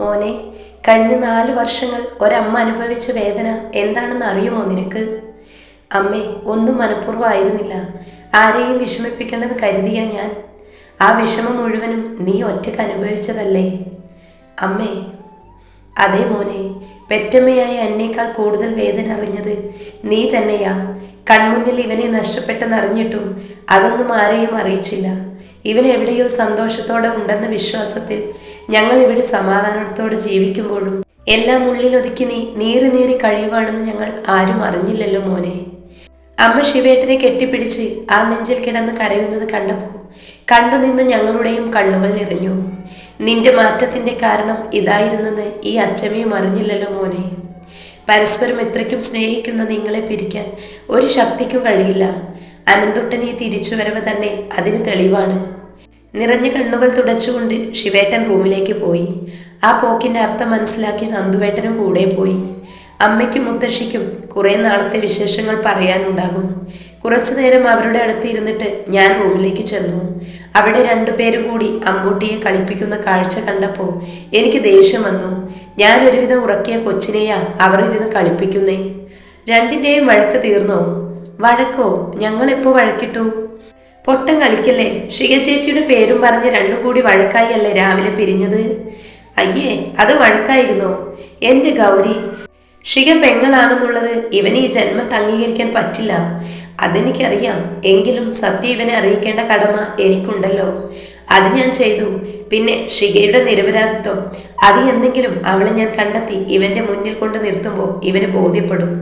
മോനെ കഴിഞ്ഞ നാല് വർഷങ്ങൾ ഒരമ്മ അനുഭവിച്ച വേദന എന്താണെന്ന് അറിയുമോ നിനക്ക്? അമ്മേ ഒന്നും മനഃപൂർവമായിരുന്നില്ല. ആരെയും വിഷമിപ്പിക്കേണ്ടെന്ന് കരുതിയ ഞാൻ. ആ വിഷമം മുഴുവനും നീ ഒറ്റയ്ക്ക് അനുഭവിച്ചതല്ലേ? അമ്മേ അതേ മോനെ പെറ്റമ്മയായ എന്നേക്കാൾ കൂടുതൽ വേദന അറിഞ്ഞത് നീ തന്നെയാ. കൺമുന്നിൽ ഇവനെ നഷ്ടപ്പെട്ടെന്നറിഞ്ഞിട്ടും അതൊന്നും ആരെയും അറിയിച്ചില്ല. ഇവൻ എവിടെയോ സന്തോഷത്തോടെ ഉണ്ടെന്ന വിശ്വാസത്തിൽ ഞങ്ങൾ ഇവിടെ സമാധാനത്തോടെ ജീവിക്കുമ്പോഴും എല്ലാം ഉള്ളിലൊതുക്കി നീ നീറി നീറി കഴിയുവാണെന്ന് ഞങ്ങൾ ആരും അറിഞ്ഞില്ലല്ലോ മോനെ. അമ്മ ശിവേട്ടനെ കെട്ടിപ്പിടിച്ച് ആ നെഞ്ചിൽ കിടന്ന് കരയുന്നത് കണ്ടപ്പോൾ കണ്ടു നിന്ന് ഞങ്ങളുടെയും കണ്ണുകൾ നിറഞ്ഞു. നിന്റെ മാറ്റത്തിന്റെ കാരണം ഇതായിരുന്നെന്ന് ഈ അച്ഛമയും അറിഞ്ഞില്ലല്ലോ മോനെ. പരസ്പരം എത്രയ്ക്കും സ്നേഹിക്കുന്ന നിങ്ങളെ പിരിക്കാൻ ഒരു ശക്തിക്കും കഴിയില്ല. അനന്തുട്ടൻ ഈ തിരിച്ചുവരവ് തന്നെ അതിന് തെളിവാണ്. നിറഞ്ഞ കണ്ണുകൾ തുടച്ചുകൊണ്ട് ശിവേട്ടൻ റൂമിലേക്ക് പോയി. ആ പോക്കിന്റെ അർത്ഥം മനസ്സിലാക്കി നന്ദുവേട്ടനും കൂടെ പോയി. അമ്മയ്ക്കും മുത്തശ്ശിക്കും കുറേ നാളത്തെ വിശേഷങ്ങൾ പറയാനുണ്ടാകും. കുറച്ചു നേരം അവരുടെ അടുത്ത് ഇരുന്നിട്ട് ഞാൻ റൂമിലേക്ക് ചെന്നു. അവിടെ രണ്ടുപേരും കൂടി അമ്പൂട്ടിയെ കളിപ്പിക്കുന്ന കാഴ്ച കണ്ടപ്പോൾ എനിക്ക് ദേഷ്യം വന്നു. ഞാൻ ഒരുവിധം ഉറക്കിയ കൊച്ചിനെയാ അവർ ഇരുന്ന് കളിപ്പിക്കുന്നേ. രണ്ടിന്റെയും വഴക്ക് തീർന്നോ? വഴക്കോ? ഞങ്ങളെപ്പോൾ വഴക്കിട്ടു? പൊട്ടം കളിക്കല്ലേ? ഷിക ചേച്ചിയുടെ പേരും പറഞ്ഞ് രണ്ടും കൂടി വഴക്കായി അല്ലേ രാവിലെ പിരിഞ്ഞത്? അയ്യേ അത് വഴക്കായിരുന്നോ? എന്റെ ഗൗരി ഷിക പെങ്ങളാണെന്നുള്ളത് ഇവന് ഈ ജന്മത്ത് അംഗീകരിക്കാൻ പറ്റില്ല. അതെനിക്കറിയാം. എങ്കിലും സത്യ ഇവനെ അറിയിക്കേണ്ട കടമ എനിക്കുണ്ടല്ലോ. അത് ഞാൻ ചെയ്തു. പിന്നെ ഷികയുടെ നിരപരാധിത്വം. അത് എന്തെങ്കിലും അവളെ ഞാൻ കണ്ടെത്തി ഇവന്റെ മുന്നിൽ കൊണ്ട് നിർത്തുമ്പോൾ ഇവന് ബോധ്യപ്പെടും.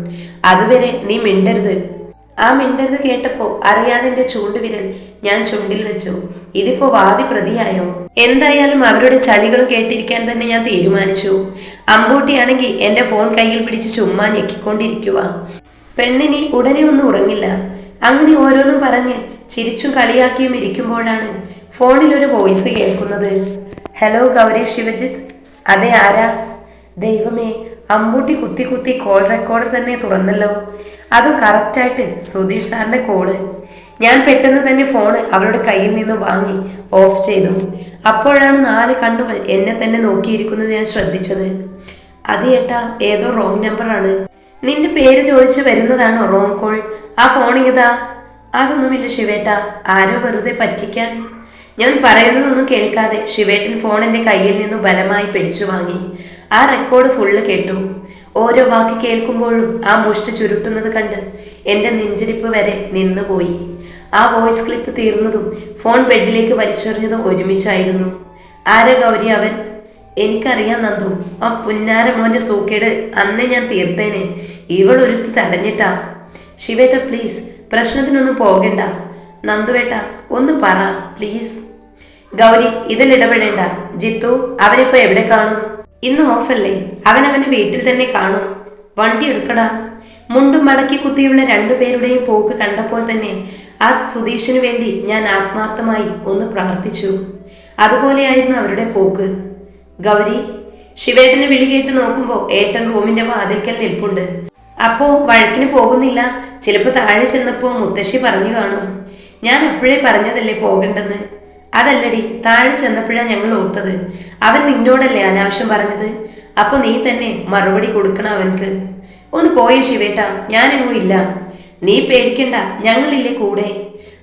അതുവരെ നീ മിണ്ടരുത്. ആ മിണ്ടരുത് കേട്ടപ്പോ അറിയാതെ എന്റെ ചൂണ്ടുവിരൽ ഞാൻ ചുണ്ടിൽ വെച്ചു. ഇതിപ്പോ വാദി പ്രതിയായോ? എന്തായാലും അവരുടെ ചളികളും കേട്ടിരിക്കാൻ തന്നെ ഞാൻ തീരുമാനിച്ചു. അമ്പൂട്ടിയാണെങ്കിൽ എന്റെ ഫോൺ കയ്യിൽ പിടിച്ച് ചുമ്മാ ഞെക്കിക്കൊണ്ടിരിക്കുക പെണ്ണിനി ഉടനെ ഒന്നും ഉറങ്ങില്ല. അങ്ങനെ ഓരോന്നും പറഞ്ഞ് ചിരിച്ചും കളിയാക്കിയും ഇരിക്കുമ്പോഴാണ് ഫോണിൽ ഒരു വോയിസ് കേൾക്കുന്നത്. ഹലോ ഗൗരി ശിവജിത്ത്. അതെ ആരാ? ദൈവമേ അമ്പൂട്ടി കുത്തി കുത്തി കോൾ റെക്കോർഡർ തന്നെ തുറന്നല്ലോ. അതും കറക്റ്റായിട്ട് സുധീഷ് സാറിന്റെ കോൾ ഞാൻ പെട്ടെന്ന് തന്നെ ഫോണ് അവളുടെ കയ്യിൽ നിന്ന് വാങ്ങി ഓഫ് ചെയ്തു. അപ്പോഴാണ് നാല് കണ്ണുകൾ എന്നെ തന്നെ നോക്കിയിരിക്കുന്നത് ഞാൻ ശ്രദ്ധിച്ചത്. അത് ഏട്ടാ ഏതോ റോങ് നമ്പറാണ് നിന്റെ പേര് ചോദിച്ചു വരുന്നതാണോ റോങ് കോൾ ആ ഫോണിങ്ങതാ അതൊന്നുമില്ല ശിവേട്ട ആരോ വെറുതെ പറ്റിക്കാൻ. ഞാൻ പറയുന്നതൊന്നും കേൾക്കാതെ ശിവേട്ടൻ ഫോൺ എന്റെ കയ്യിൽ നിന്ന് ബലമായി പിടിച്ചു വാങ്ങി. ആ റെക്കോർഡ് ഫുള്ള് കേട്ടു. ഓരോ വാക്ക് കേൾക്കുമ്പോഴും ആ മുഷ്ടി ചുരുട്ടുന്നത് കണ്ട് എന്റെ നെഞ്ചിരിപ്പ് വരെ നിന്നുപോയി. ആ വോയിസ് ക്ലിപ്പ് തീർന്നതും ഫോൺ ബെഡിലേക്ക് വലിച്ചെറിഞ്ഞതും ഒരുമിച്ചായിരുന്നു. ആരെ ഗൗരി അവൻ? എനിക്കറിയാം നന്ദു. ആ പുന്നാര മോന്റെ സൂക്കേട് അന്നേ ഞാൻ തീർത്തേനെ. ഇവൾ ഒരുത്തി തടഞ്ഞിട്ടാ. ശിവേട്ട പ്ലീസ് പ്രശ്നത്തിനൊന്നും പോകണ്ട. നന്ദുവേട്ട ഒന്ന് പറ പ്ലീസ് ഗൗരി ഇതിൽ ഇടപെടേണ്ട. ജിത്തു അവനിപ്പോ എവിടെ കാണും? ഇന്ന് ഓഫല്ലേ? അവൻ അവന്റെ വീട്ടിൽ തന്നെ കാണും. വണ്ടി എടുക്കടാ. മുണ്ടും മടക്കി കുത്തിയുള്ള രണ്ടുപേരുടെയും പോക്ക് കണ്ടപ്പോൾ തന്നെ ആ സുധീഷിനു വേണ്ടി ഞാൻ ആത്മാർത്ഥമായി ഒന്ന് പ്രാർത്ഥിച്ചു. അതുപോലെയായിരുന്നു അവരുടെ പോക്ക്. ഗൗരി ശിവേട്ടനെ വിളി കേട്ട് നോക്കുമ്പോൾ ഏട്ടൻ റൂമിന്റെ വാതിൽക്കൽ നിൽപ്പുണ്ട്. അപ്പോ വഴക്കിന് പോകുന്നില്ല. ചിലപ്പോ താഴെ ചെന്നപ്പോ മുത്തശ്ശി പറഞ്ഞു കാണും. ഞാൻ അപ്പോഴേ പറഞ്ഞതല്ലേ പോകണ്ടെന്ന്. അതല്ലടി താഴെ ചെന്നപ്പോഴാ ഞങ്ങൾ ഓർത്തത്. അവൻ നിന്നോടല്ലേ അനാവശ്യം പറഞ്ഞത്? അപ്പൊ നീ തന്നെ മറുപടി കൊടുക്കണം അവൻക്ക്. ഒന്ന് പോയേ ശിവേട്ട ഞാനെങ്ങും ഇല്ല. നീ പേടിക്കണ്ട ഞങ്ങളില്ലേ കൂടെ.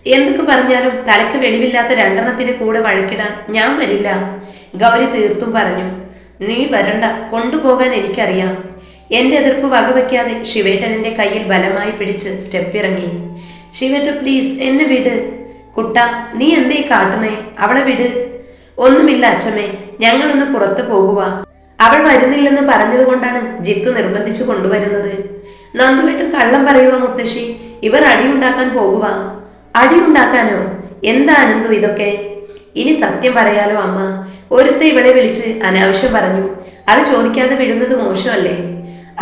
എന്തൊക്കെ പറഞ്ഞാലും തലക്ക് വെളിവില്ലാത്ത രണ്ടെണ്ണത്തിന് കൂടെ വഴക്കിടാൻ ഞാൻ വരില്ല. ഗൗരി തീർത്തും പറഞ്ഞു. നീ വരണ്ട കൊണ്ടുപോകാൻ എനിക്കറിയാം. എന്റെ എതിർപ്പ് വകവയ്ക്കാതെ ശിവേട്ടൻ എന്റെ കയ്യിൽ ബലമായി പിടിച്ച് സ്റ്റെപ്പ് ഇറങ്ങി ശിവേട്ട പ്ലീസ് എന്നെ വിട്. കുട്ട നീ എന്തേ കാട്ടണേ അവളെ വിട്. ഒന്നുമില്ല അച്ഛമ്മേ ഞങ്ങളൊന്ന് പുറത്തു പോകുക അവൾ വരുന്നില്ലെന്ന് പറഞ്ഞതുകൊണ്ടാണ് ജിത്തു നിർബന്ധിച്ചു കൊണ്ടുവരുന്നത്. നന്ദുവേട്ടൻ കള്ളം പറയുക മുത്തശ്ശി ഇവർ അടിയുണ്ടാക്കാൻ പോകുക അടിയുണ്ടാക്കാനോ? എന്താ അനന്തു ഇതൊക്കെ? ഇനി സത്യം പറയാലോ അമ്മ ഒരുത്ത ഇവളെ വിളിച്ച് അനാവശ്യം പറഞ്ഞു. അത് ചോദിക്കാതെ വിടുന്നത് മോശമല്ലേ?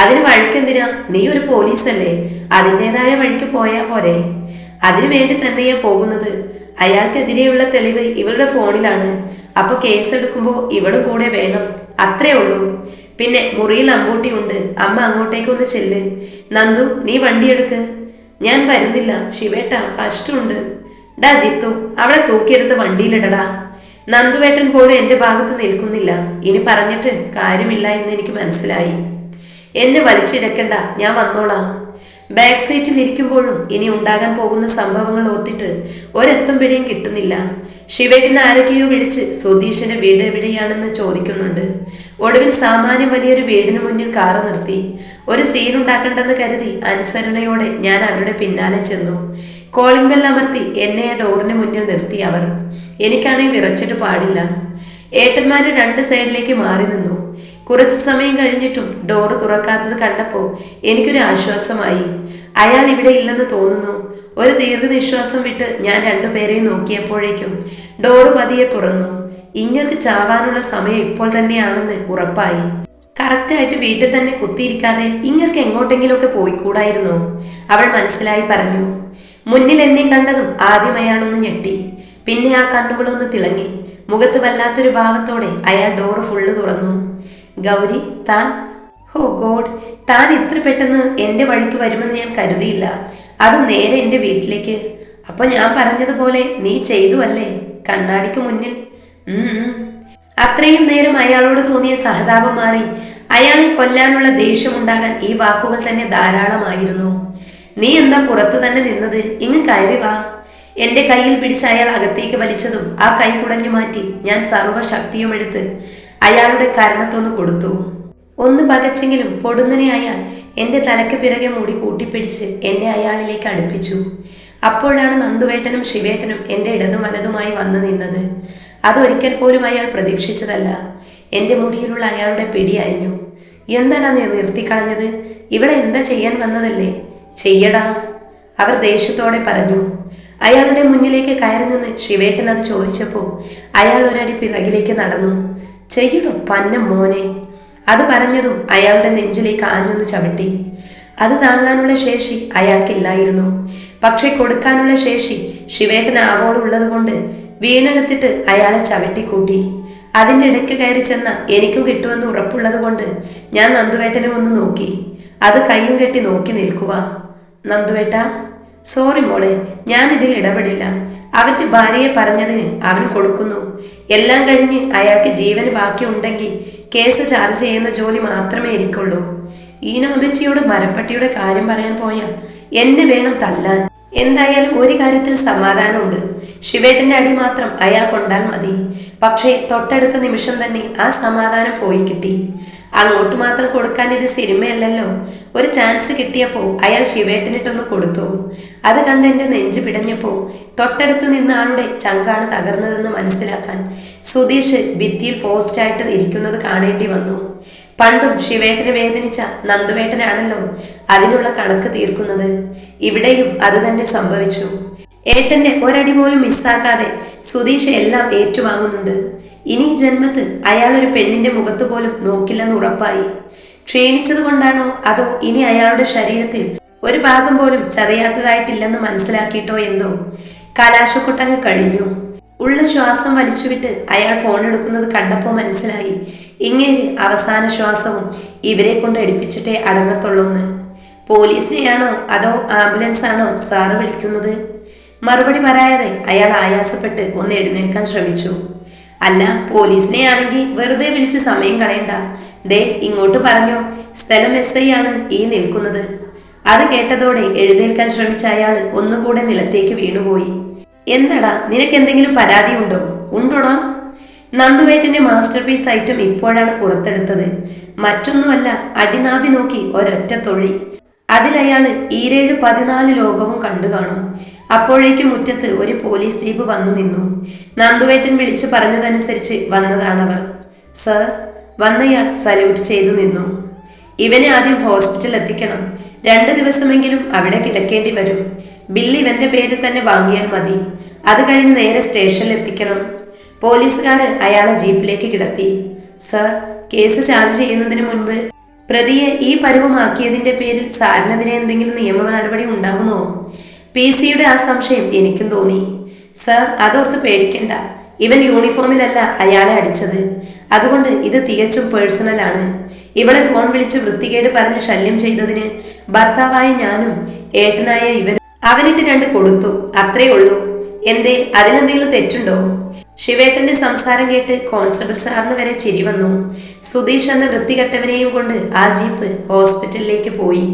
അതിന് വഴിക്കെന്തിനാ? നീ ഒരു പോലീസല്ലേ അതിന്റെതായ വഴിക്ക് പോയാ പോരെ. അതിനു വേണ്ടി തന്നെയാ പോകുന്നത്. അയാൾക്കെതിരെയുള്ള തെളിവ് ഇവളുടെ ഫോണിലാണ്. അപ്പൊ കേസെടുക്കുമ്പോൾ ഇവളും കൂടെ വേണം. അത്രേ ഉള്ളൂ. പിന്നെ മുറിയിൽ അമ്പൂട്ടി ഉണ്ട്. അമ്മ അങ്ങോട്ടേക്കൊന്ന് ചെല്ല്. നന്ദു നീ വണ്ടി എടുക്ക്. ഞാൻ വരുന്നില്ല. ശിവേട്ട കഷ്ടമുണ്ട്. ഡാ ജിത്തു അവളെ തൂക്കിയെടുത്ത് വണ്ടിയിലിടടാ. നന്ദുവേട്ടൻ പോലും എന്റെ ഭാഗത്ത് നിൽക്കുന്നില്ല. ഇനി പറഞ്ഞിട്ട് കാര്യമില്ല എന്ന് എനിക്ക് മനസ്സിലായി. എന്നെ വലിച്ചിടക്കണ്ട. ഞാൻ വന്നോളാം. ബാക്ക് സീറ്റിൽ ഇരിക്കുമ്പോഴും ഇനി ഉണ്ടാകാൻ പോകുന്ന സംഭവങ്ങൾ ഓർത്തിട്ട് ഒരെത്തും പിടിയും കിട്ടുന്നില്ല. ശിവേട്ടിനെ ആരൊക്കെയോ വിളിച്ച് സുധീഷിന്റെ വീട് എവിടെയാണെന്ന് ചോദിക്കുന്നുണ്ട്. ഒടുവിൽ സാമാന്യം വലിയൊരു വീടിന് മുന്നിൽ കാറ് നിർത്തി. ഒരു സീൻ ഉണ്ടാക്കണ്ടെന്ന് കരുതി അനുസരണയോടെ ഞാൻ അവരുടെ പിന്നാലെ ചെന്നു. കോളിംഗ് ബെൽ അമർത്തി എന്നെ ആ ഡോറിന് മുന്നിൽ നിർത്തി അവർ. എനിക്കാണെങ്കിൽ വിറച്ചിട്ട് പാടില്ല. ഏട്ടന്മാര് രണ്ട് സൈഡിലേക്ക് മാറി നിന്നു. കുറച്ചു സമയം കഴിഞ്ഞിട്ടും ഡോറ് തുറക്കാത്തത് കണ്ടപ്പോൾ എനിക്കൊരു ആശ്വാസമായി. അയാൾ ഇവിടെ ഇല്ലെന്ന് തോന്നുന്നു. ഒരു ദീർഘനിശ്വാസം വിട്ട് ഞാൻ രണ്ടുപേരെയും നോക്കിയപ്പോഴേക്കും ഡോറ് പതിയെ തുറന്നു. ഇങ്ങർക്ക് ചാവാനുള്ള സമയം ഇപ്പോൾ തന്നെയാണെന്ന് ഉറപ്പായി. കറക്റ്റായിട്ട് വീട്ടിൽ തന്നെ കുത്തിയിരിക്കാതെ ഇങ്ങർക്ക് എങ്ങോട്ടെങ്കിലുമൊക്കെ പോയിക്കൂടായിരുന്നോ? അവൾ മനസ്സിലായി പറഞ്ഞു. മുന്നിൽ എന്നെ കണ്ടതും ആദ്യം അയാളൊന്ന് ഞെട്ടി. പിന്നെ ആ കണ്ണുകളൊന്ന് തിളങ്ങി. മുഖത്ത് വല്ലാത്തൊരു ഭാവത്തോടെ അയാൾ ഡോറ് ഫുള്ള് തുറന്നു. ഗൗരി താൻ ഹോ ഗോഡ് താൻ ഇത്ര പെട്ടെന്ന് എന്റെ വഴിക്ക് വരുമെന്ന് ഞാൻ കരുതിയില്ല. അതും നേരെ എന്റെ വീട്ടിലേക്ക്. അപ്പോൾ ഞാൻ പറഞ്ഞതുപോലെ നീ ചെയ്തു അല്ലേ കണ്ണാടിക്ക് മുന്നിൽ. അത്രയും നേരം അയാളോട് തോന്നിയ സഹതാപം മാറി. അയാളെ കൊല്ലാനുള്ള ദേഷ്യമുണ്ടാകാൻ ഈ വാക്കുകൾ തന്നെ ധാരാളമായിരുന്നു. നീ എന്താ പുറത്തു തന്നെ നിന്നത്? ഇങ്ങ് കയറി വാ. എന്റെ കയ്യിൽ പിടിച്ച് അയാൾ അകത്തേക്ക് വലിച്ചതും ആ കൈ കുടഞ്ഞു മാറ്റി ഞാൻ സർവശക്തിയും എടുത്ത് അയാളുടെ കരണത്തൊന്ന് കൊടുത്തു. ഒന്ന് പകച്ചെങ്കിലും പൊടുന്നനെ അയാൾ എന്റെ തലയ്ക്ക് പിറകെ മുടി കൂട്ടിപ്പിടിച്ച് എന്നെ അയാളിലേക്ക് അടുപ്പിച്ചു. അപ്പോഴാണ് നന്ദുവേട്ടനും ശിവേട്ടനും എന്റെ ഇടതും വലതുമായി വന്നു നിന്നത്. അതൊരിക്കൽ പോലും അയാൾ പ്രതീക്ഷിച്ചതല്ല. എന്റെ മുടിയിലുള്ള അയാളുടെ പിടി അയഞ്ഞു. എന്താണ് നീ നിർത്തിക്കളഞ്ഞത്? ഇവിടെ എന്താ ചെയ്യാൻ വന്നതല്ലേ? ചെയ്യടാ അവർ ദേഷ്യത്തോടെ പറഞ്ഞു. അയാളുടെ മുന്നിലേക്ക് കയറി നിന്ന് ശിവേട്ടൻ അത് ചോദിച്ചപ്പോൾ അയാൾ ഒരടി പിറകിലേക്ക് നടന്നു. ചെയ്യടോ പന്നം മോനെ അത് പറഞ്ഞതും അയാളുടെ നെഞ്ചിലേക്ക് ആഞ്ഞൊന്ന് ചവിട്ടി. അത് താങ്ങാനുള്ള ശേഷി അയാൾക്കില്ലായിരുന്നു. പക്ഷെ കൊടുക്കാനുള്ള ശേഷി ശിവേട്ടൻ ആവോളുള്ളത് കൊണ്ട് വീണെടുത്തിട്ട് അയാളെ ചവിട്ടിക്കൂട്ടി. അതിന്റെ ഇടയ്ക്ക് കയറി ചെന്ന എനിക്കും കിട്ടുമെന്ന് ഉറപ്പുള്ളത് കൊണ്ട് ഞാൻ നന്ദുവേട്ടനെ ഒന്ന് നോക്കി. അത് കയ്യും കെട്ടി നോക്കി നിൽക്കുക. നന്ദുവേട്ട സോറി മോളെ ഞാൻ ഇതിൽ ഇടപെടില്ല. അവന്റെ ഭാര്യയെ പറഞ്ഞതിന് അവൻ കൊടുക്കുന്നു. എല്ലാം കഴിഞ്ഞ് അയാൾക്ക് ജീവന് ബാക്കിയുണ്ടെങ്കിൽ കേസ് ചാർജ് ചെയ്യുന്ന ജോലി മാത്രമേ എനിക്കുള്ളൂ. ഈ നോബിച്ചിയോട് മരപ്പട്ടിയുടെ കാര്യം പറയാൻ പോയ എന്നെ വേണം തല്ലാൻ. എന്തായാലും ഒരു കാര്യത്തിൽ സമാധാനമുണ്ട്. ശിവേട്ടന്റെ അടി മാത്രം അയാൾ കൊണ്ടാൽ മതി. പക്ഷേ തൊട്ടടുത്ത നിമിഷം തന്നെ ആ സമാധാനം പോയി കിട്ടി. അങ്ങോട്ട് മാത്രം കൊടുക്കാൻ ഇത് സിനിമയല്ലല്ലോ. ഒരു ചാൻസ് കിട്ടിയപ്പോൾ അയാൾ ശിവേട്ടനിട്ടൊന്ന് കൊടുത്തു. അത് കണ്ട് എന്റെ നെഞ്ച് പിടഞ്ഞപ്പോ തൊട്ടടുത്ത് നിന്ന ആളുടെ ചങ്കാണ് തകർന്നതെന്ന് മനസ്സിലാക്കാൻ സുധീഷ് ഭിത്തിയിൽ പോസ്റ്റായിട്ട് ഇരിക്കുന്നത് കാണേണ്ടി വന്നു. പണ്ടും ശിവേട്ടന് വേദനിച്ച നന്ദുവേട്ടനാണല്ലോ അതിനുള്ള കണക്ക് തീർക്കുന്നത്. ഇവിടെയും അത് തന്നെ സംഭവിച്ചു. ഏട്ടന്റെ ഒരടി പോലും മിസ്സാക്കാതെ സുധീഷ് എല്ലാം ഏറ്റുവാങ്ങുന്നുണ്ട്. ഇനി ഈ ജന്മത്ത് അയാൾ ഒരു പെണ്ണിന്റെ മുഖത്ത് പോലും നോക്കില്ലെന്ന് ഉറപ്പായി. ക്ഷീണിച്ചത് കൊണ്ടാണോ അതോ ഇനി അയാളുടെ ശരീരത്തിൽ ഒരു ഭാഗം പോലും ചതയാത്തതായിട്ടില്ലെന്ന് മനസ്സിലാക്കിയിട്ടോ എന്തോ? കലാശക്കൊട്ടങ്ങ് കഴിഞ്ഞു. ഉള്ള ശ്വാസം വലിച്ചുവിട്ട് അയാൾ ഫോൺ എടുക്കുന്നത് കണ്ടപ്പോൾ മനസ്സിലായി. ഇങ്ങേര് അവസാന ശ്വാസവും ഇവരെ കൊണ്ട് എടുപ്പിച്ചിട്ടേ അടങ്ങത്തുള്ളൂന്ന്. പോലീസിനെയാണോ അതോ ആംബുലൻസ് ആണോ സാറ് വിളിക്കുന്നത്? മറുപടി പറയാതെ അയാൾ ആയാസപ്പെട്ട് ഒന്ന് എഴുന്നേൽക്കാൻ ശ്രമിച്ചു. അല്ല പോലീസിനെ ആണെങ്കിൽ വെറുതെ വിളിച്ച് സമയം കളയണ്ട. ദേ ഇങ്ങോട്ട് പറഞ്ഞോ. സ്ഥലം എസ് ഐ ആണ് ഈ നിൽക്കുന്നത്. അത് കേട്ടതോടെ എഴുന്നേൽക്കാൻ ശ്രമിച്ച അയാൾ ഒന്നുകൂടെ നിലത്തേക്ക് വീണുപോയി. എന്തടാ നിനക്ക് എന്തെങ്കിലും പരാതി ഉണ്ടോ ഉണ്ടോടാ? നന്ദുവേട്ടന്റെ മാസ്റ്റർ പീസ് ഐറ്റം ഇപ്പോഴാണ് പുറത്തെടുത്തത്. മറ്റൊന്നുമല്ല അടിനാഭി നോക്കി ഒരൊറ്റ തൊഴി. അതിലയാൾ ഈരേഴ് പതിനാല് ലോകവും കണ്ടു കാണും അപ്പോഴേക്കും മുറ്റത്ത് ഒരു പോലീസ് ജീപ്പ് വന്നു നിന്നു. നന്ദുവേട്ടൻ വിളിച്ചു പറഞ്ഞതനുസരിച്ച് വന്നതാണവർ. സർ വന്നയാൾ സല്യൂട്ട് ചെയ്തു നിന്നു. ഇവനെ ആദ്യം ഹോസ്പിറ്റൽ എത്തിക്കണം. രണ്ട് ദിവസമെങ്കിലും അവിടെ കിടക്കേണ്ടി വരും. ബില്ല് ഇവന്റെ പേരിൽ തന്നെ വാങ്ങിയാൽ മതി. അത് കഴിഞ്ഞ് നേരെ സ്റ്റേഷനിൽ എത്തിക്കണം. പോലീസുകാർ അയാളെ ജീപ്പിലേക്ക് കിടത്തി. സർ കേസ് ചാർജ് ചെയ്യുന്നതിന് മുൻപ് പ്രതിയെ ഈ പരുവമാക്കിയതിന്റെ പേരിൽ സാറിനെതിരെ എന്തെങ്കിലും നിയമ നടപടി ഉണ്ടാകുമോ? പി സിയുടെ ആ സംശയം എനിക്കും തോന്നി. സർ അതോർത്ത് പേടിക്കണ്ട. ഇവൻ യൂണിഫോമിലല്ല അയാളെ അടിച്ചത്. അതുകൊണ്ട് ഇത് തികച്ചും പേഴ്സണലാണ് ഇവളെ ഫോൺ വിളിച്ച് വൃത്തികേട് പറഞ്ഞ് ശല്യം ചെയ്തതിന് ഭർത്താവായ ഞാനും ഏട്ടനായ ഇവൻ അവനിട്ട് രണ്ട് കൊടുത്തു. അത്രേ ഉള്ളൂ. എന്തേ അതിലെന്തെങ്കിലും തെറ്റുണ്ടോ? ശിവേട്ടന്റെ സംസാരം കേട്ട് കോൺസ്റ്റബിൾ സാറിന് വരെ ചിരി വന്നു. സുധീഷ് എന്ന വൃത്തികെട്ടവനെയും കൊണ്ട് ആ ജീപ്പ് ഹോസ്പിറ്റലിലേക്ക് പോയി.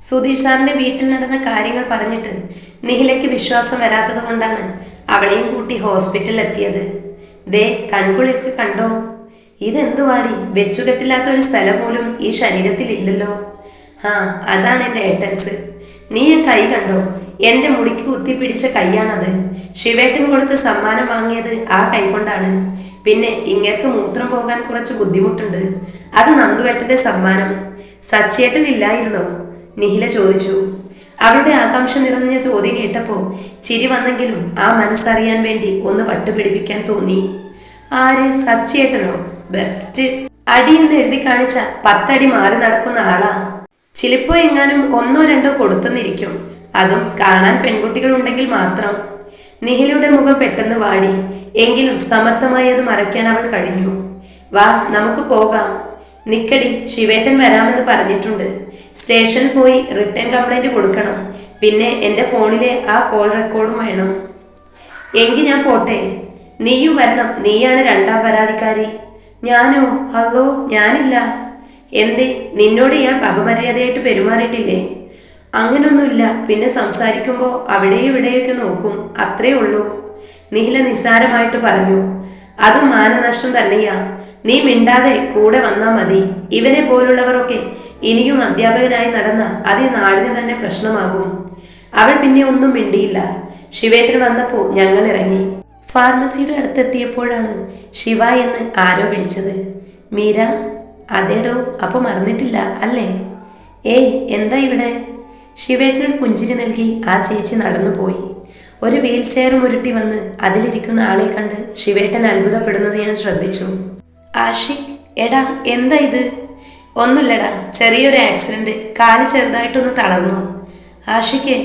സുധീഷ് സാറിന്റെ വീട്ടിൽ നടന്ന കാര്യങ്ങൾ പറഞ്ഞിട്ട് നിഹിലയ്ക്ക് വിശ്വാസം വരാത്തത് കൊണ്ടാണ് അവളെയും കൂട്ടി ഹോസ്പിറ്റലിൽ എത്തിയത്. ദേ കൺകുളിർക്ക് കണ്ടോ? ഇതെന്തുവാടി? വെച്ചുകെട്ടില്ലാത്ത ഒരു സ്ഥലം പോലും ഈ ശരീരത്തിൽ ഇല്ലല്ലോ. ആ അതാണ് എന്റെ ഏട്ടൻസ്. നീ ആ കൈ കണ്ടോ? എന്റെ മുടിക്ക് കുത്തിപ്പിടിച്ച കൈയാണത്. ശിവേട്ടൻ കൊടുത്ത് സമ്മാനം വാങ്ങിയത് ആ കൈ കൊണ്ടാണ്. പിന്നെ ഇങ്ങേർക്ക് മൂത്രം പോകാൻ കുറച്ച് ബുദ്ധിമുട്ടുണ്ട്. അത് നന്ദുവേട്ടന്റെ സമ്മാനം. സച്ചേട്ടൻ ഇല്ലായിരുന്നോ? നിഹില ചോദിച്ചു. അവളുടെ ആകാംക്ഷ നിറഞ്ഞ ചോദ്യം കേട്ടപ്പോൾ ചിരി വന്നെങ്കിലും ആ മനസ്സറിയാൻ വേണ്ടി ഒന്ന് വട്ടുപിടിപ്പിക്കാൻ തോന്നി. ആര്? സച്ചേട്ടനോ ബെസ്റ്റ്. അടി എന്ന് എഴുതി കാണിച്ച പത്തടി മാറി നടക്കുന്ന ആളാ. ചിലപ്പോ എങ്ങാനും ഒന്നോ രണ്ടോ കൊടുത്തെന്നിരിക്കും. അതും കാണാൻ പെൺകുട്ടികൾ ഉണ്ടെങ്കിൽ മാത്രം. നിഹിലയുടെ മുഖം പെട്ടെന്ന് വാടി. എങ്കിലും സമർത്ഥമായി അത് മറയ്ക്കാൻ അവൾ കഴിഞ്ഞു. വാ നമുക്ക് പോകാം. നിക്കടി ശിവേട്ടൻ വരാമെന്ന് പറഞ്ഞിട്ടുണ്ട്. സ്റ്റേഷനിൽ പോയി റിട്ടേൺ കംപ്ലൈന്റ് കൊടുക്കണം. പിന്നെ എന്റെ ഫോണിലെ ആ കോൾ റെക്കോർഡും വേണം. എങ്കിൽ ഞാൻ പോട്ടെ. നീയും വരണം. നീയാണ് രണ്ടാം പരാതിക്കാരി. ഞാനോ? ഹലോ ഞാനില്ല. എന്തേ? നിന്നോട് ഞാൻ അപമര്യാദയായിട്ട് പെരുമാറിയിട്ടില്ലേ? അങ്ങനൊന്നുമില്ല. പിന്നെ സംസാരിക്കുമ്പോൾ അവിടെയും ഇവിടെയൊക്കെ നോക്കും. അത്രേ ഉള്ളൂ. നിഹില നിസ്സാരമായിട്ട് പറഞ്ഞു. അതും മാനനഷ്ടം തന്നെയാ. നീ മിണ്ടാതെ കൂടെ വന്നാ മതി. ഇവനെ പോലുള്ളവരൊക്കെ ഇനിയും അധ്യാപകനായി നടന്ന അത് ഈ നാടിന് തന്നെ പ്രശ്നമാകും. അവൾ പിന്നെ ഒന്നും മിണ്ടിയില്ല. ശിവേട്ടൻ വന്നപ്പോൾ ഞങ്ങൾ ഇറങ്ങി ഫാർമസിയുടെ അടുത്തെത്തിയപ്പോഴാണ് ശിവ എന്ന് ആരോ വിളിച്ചത്. മീര അതേടോ അപ്പൊ മറന്നിട്ടില്ല അല്ലേ? ഏയ് എന്താ ഇവിടെ? ശിവേട്ടനൊരു പുഞ്ചിരി നൽകി ആ ചേച്ചി നടന്നുപോയി. ഒരു വീൽ ചെയറും ഉരുട്ടി വന്ന് അതിലിരിക്കുന്ന ആളെ കണ്ട് ശിവേട്ടൻ അത്ഭുതപ്പെടുന്നത് ഞാൻ ശ്രദ്ധിച്ചു. ആഷിഖ് എടാ എന്താ ഇത്? ഒന്നുമില്ലടാ ചെറിയൊരു ആക്സിഡന്റ്. കാൽ ചെറുതായിട്ടൊന്ന് തളർന്നു. ആഷിക്കേ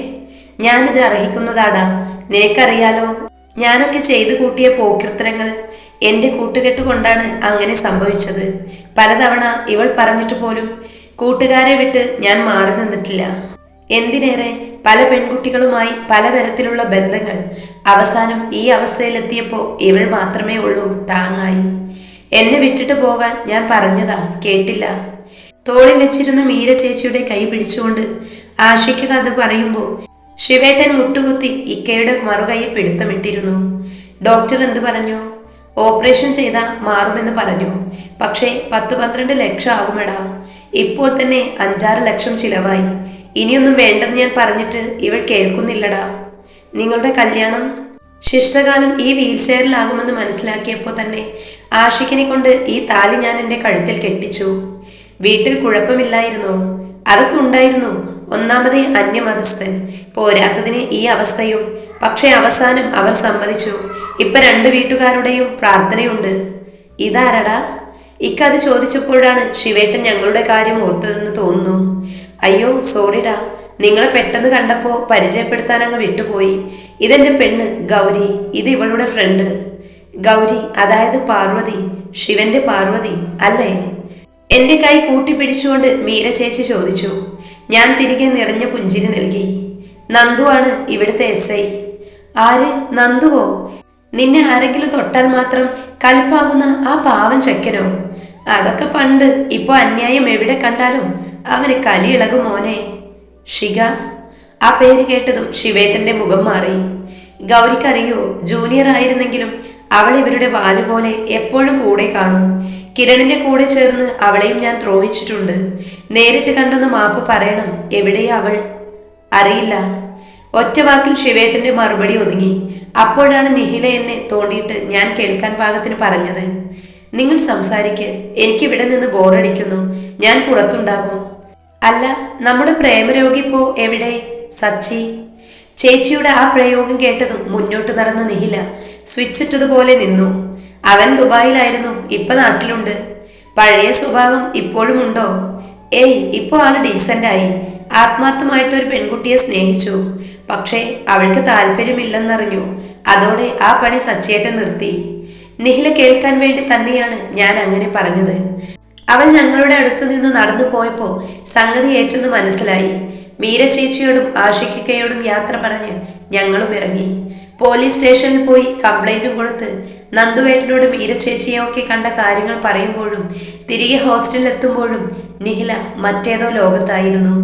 ഞാനിത് അർഹിക്കുന്നതാടാ നിനക്കറിയാലോ ഞാനൊക്കെ ചെയ്തു കൂട്ടിയ പോക്കിർത്തനങ്ങൾ എന്റെ കൂട്ടുകെട്ട് കൊണ്ടാണ് അങ്ങനെ സംഭവിച്ചത്. പലതവണ ഇവൾ പറഞ്ഞിട്ട് പോലും കൂട്ടുകാരെ വിട്ട് ഞാൻ മാറി നിന്നിട്ടില്ല. എന്തിനേറെ പല പെൺകുട്ടികളുമായി പലതരത്തിലുള്ള ബന്ധങ്ങൾ അവസാനം ഈ അവസ്ഥയിലെത്തിയപ്പോൾ ഇവൾ മാത്രമേ ഉള്ളൂ താങ്ങായി. എന്നെ വിട്ടിട്ട് പോകാൻ ഞാൻ പറഞ്ഞതാ കേട്ടില്ല. തോളിൽ വെച്ചിരുന്ന മീര ചേച്ചിയുടെ കൈ പിടിച്ചുകൊണ്ട് ആഷിക്ക് കഥ പറയുമ്പോൾ ശിവേട്ടൻ മുട്ടുകുത്തി ഇക്കയുടെ മറുകൈയിൽ പിടുത്തമിട്ടിരുന്നു. ഡോക്ടർ എന്ത് പറഞ്ഞു? ഓപ്പറേഷൻ ചെയ്താൽ മാറുമെന്ന് പറഞ്ഞു. പക്ഷേ പത്ത് പന്ത്രണ്ട് ലക്ഷം ആകുമെടാ. ഇപ്പോൾ തന്നെ അഞ്ചാറ് ലക്ഷം ചിലവായി. ഇനിയൊന്നും വേണ്ടെന്ന് ഞാൻ പറഞ്ഞിട്ട് ഇവൾ കേൾക്കുന്നില്ലടാ. നിങ്ങളുടെ കല്യാണം ശിഷ്ടകാലം ഈ വീൽ ചെയറിലാകുമെന്ന് മനസ്സിലാക്കിയപ്പോൾ തന്നെ ആഷിക്കിനെ കൊണ്ട് ഈ താലി ഞാൻ എന്റെ കഴുത്തിൽ കെട്ടിച്ചു. വീട്ടിൽ കുഴപ്പമില്ലായിരുന്നോ. അതൊക്കെ ഉണ്ടായിരുന്നു. ഒന്നാമത് അന്യമതസ്ഥൻ. പോരാത്തതിന് ഈ അവസ്ഥയും പക്ഷേ അവസാനം അവർ സമ്മതിച്ചു. ഇപ്പൊ രണ്ട് വീട്ടുകാരുടെയും പ്രാർത്ഥനയുണ്ട്. ഇതാരടാ? ഇക്കത് ചോദിച്ചപ്പോഴാണ് ശിവേട്ടൻ ഞങ്ങളുടെ കാര്യം ഓർത്തതെന്ന് തോന്നുന്നു. അയ്യോ സോറിടാ. നിങ്ങളെ പെട്ടെന്ന് കണ്ടപ്പോൾ പരിചയപ്പെടുത്താൻ അങ്ങ് വിട്ടുപോയി. ഇതെന്റെ പെണ്ണ് ഗൗരി. ഇത് ഇവളുടെ ഫ്രണ്ട് ഗൗരി അതായത് പാർവതി. ശിവന്റെ പാർവതി അല്ലേ? എന്റെ കൈ കൂട്ടിപ്പിടിച്ചുകൊണ്ട് മീര ചേച്ചി ചോദിച്ചു. ഞാൻ തിരികെ നിറഞ്ഞ പുഞ്ചിരി നൽകി. നന്ദുവാണ് ഇവിടുത്തെ എസ് ഐ. ആര്? നന്ദുവോ? നിന്നെ ആരെങ്കിലും തൊട്ടാൽ മാത്രം കലിപ്പാകുന്ന ആ പാവൻ ചെക്കനോ? അതൊക്കെ പണ്ട്. ഇപ്പൊ അന്യായം എവിടെ കണ്ടാലും അവന് കലി ഇളകും മോനെ. ഷിക ആ പേര് കേട്ടതും ശിവേട്ടന്റെ മുഖം മാറി. ഗൗരിക്കറിയോ ജൂനിയർ ആയിരുന്നെങ്കിലും അവൾ ഇവരുടെ വാൽ പോലെ എപ്പോഴും കൂടെ കാണും. കിരണിന്റെ കൂടെ ചേർന്ന് അവളെയും ഞാൻ ദ്രോഹിച്ചിട്ടുണ്ട്. നേരിട്ട് കണ്ടൊന്ന് മാപ്പ് പറയണം. എവിടെയാ അവൾ? അറിയില്ല. ഒറ്റ വാക്കിൽ ശിവേട്ടന്റെ മറുപടി ഒതുങ്ങി. അപ്പോഴാണ് നിഹില എന്നെ തോണ്ടിയിട്ട് ഞാൻ കേൾക്കാൻ പാകത്തിന് പറഞ്ഞത്. നിങ്ങൾ സംസാരിക്ക്. എനിക്കിവിടെ നിന്ന് ബോറടിക്കുന്നു. ഞാൻ പുറത്തുണ്ടാകും. അല്ല നമ്മുടെ പ്രേമരോഗി പോ എവിടെ? സച്ചി. ചേച്ചിയുടെ ആ പ്രയോഗം കേട്ടതും മുന്നോട്ട് നടന്ന നിഹില സ്വിച്ച് സ്വിച്ചിട്ടതുപോലെ നിന്നു. അവൻ ദുബായിലായിരുന്നു ഇപ്പൊ നാട്ടിലുണ്ട്. പഴയ സ്വഭാവം ഇപ്പോഴും ഉണ്ടോ? ഏയ് ഇപ്പോ ആൾ ഡീസന്റായി ആത്മാർത്ഥമായിട്ട് ഒരു പെൺകുട്ടിയെ സ്നേഹിച്ചു. പക്ഷേ അവൾക്ക് താല്പര്യമില്ലെന്നറിഞ്ഞു. അതോടെ ആ പണി സച്ചേട്ടൻ നിർത്തി. നിഹില കേൾക്കാൻ വേണ്ടി തന്നെയാണ് ഞാൻ അങ്ങനെ പറഞ്ഞത്. അവൾ ഞങ്ങളുടെ അടുത്ത് നിന്ന് നടന്നു പോയപ്പോ സംഗതി ഏറ്റെന്ന് മനസ്സിലായി. മീര ചേച്ചിയോടും ആഷിക്കയോടും യാത്ര പറഞ്ഞ് ഞങ്ങളും ഇറങ്ങി. പോലീസ് സ്റ്റേഷനിൽ പോയി കംപ്ലൈന്റും കൊടുത്ത് നന്ദുവേട്ടനോട് മീര ചേച്ചിയൊക്കെ കണ്ട കാര്യങ്ങൾ പറയുമ്പോഴും തിരികെ ഹോസ്റ്റലിൽ എത്തുമ്പോഴും നിഹില മറ്റേതോ ലോകത്തായിരുന്നു.